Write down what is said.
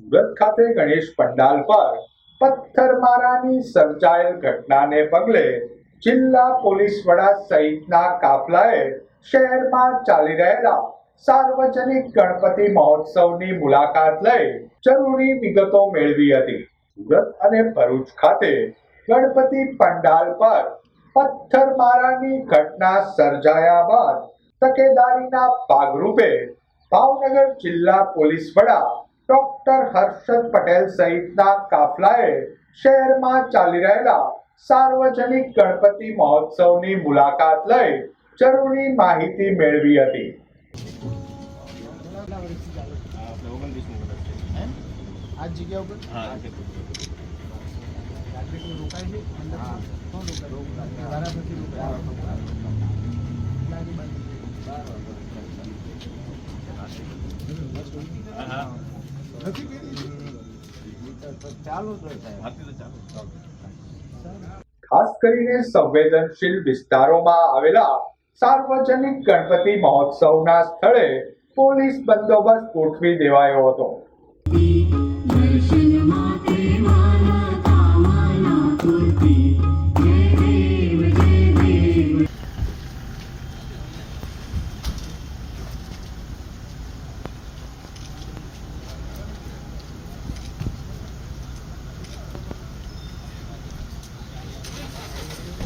સુરત ખાતે ગણેશ પંડાલ પર પથ્થરમારાની સર્જાયેલ ઘટનાને પગલે જિલ્લા પોલીસ વડા સહિતના કાફલાએ શહેરમાં ચાલી રહેલા સાર્વજનિક ગણપતિ મહોત્સવની મુલાકાત લઈ જરૂરી વિગતો મેળવી હતી. સુરત અને ભરૂચ ખાતે ગણપતિ પંડાલ પર પથ્થરમારાની ઘટના સર્જાયા બાદ તકેદારીના ભાગરૂપે ભાવનગર જિલ્લા પોલીસ વડા ડોક્ટર હર્ષદ પટેલ સહિતના કાફલાએ શહેરમાં ચાલી રહેલા સાર્વજનિક ગણપતિ મહોત્સવની મુલાકાત લઈ જરૂરી માહિતી મેળવી હતી. આ જગ્યા ઉપર? હા રોકાય છે? અંદર રોકાય? વારાફરતી રોકાય? હા. ખાસ કરીને સંવેદનશીલ વિસ્તારોમાં આવેલા સાર્વજનિક ગણપતિ મહોત્સવના સ્થળે પોલીસ બંદોબસ્ત ગોઠવી દેવાયો હતો.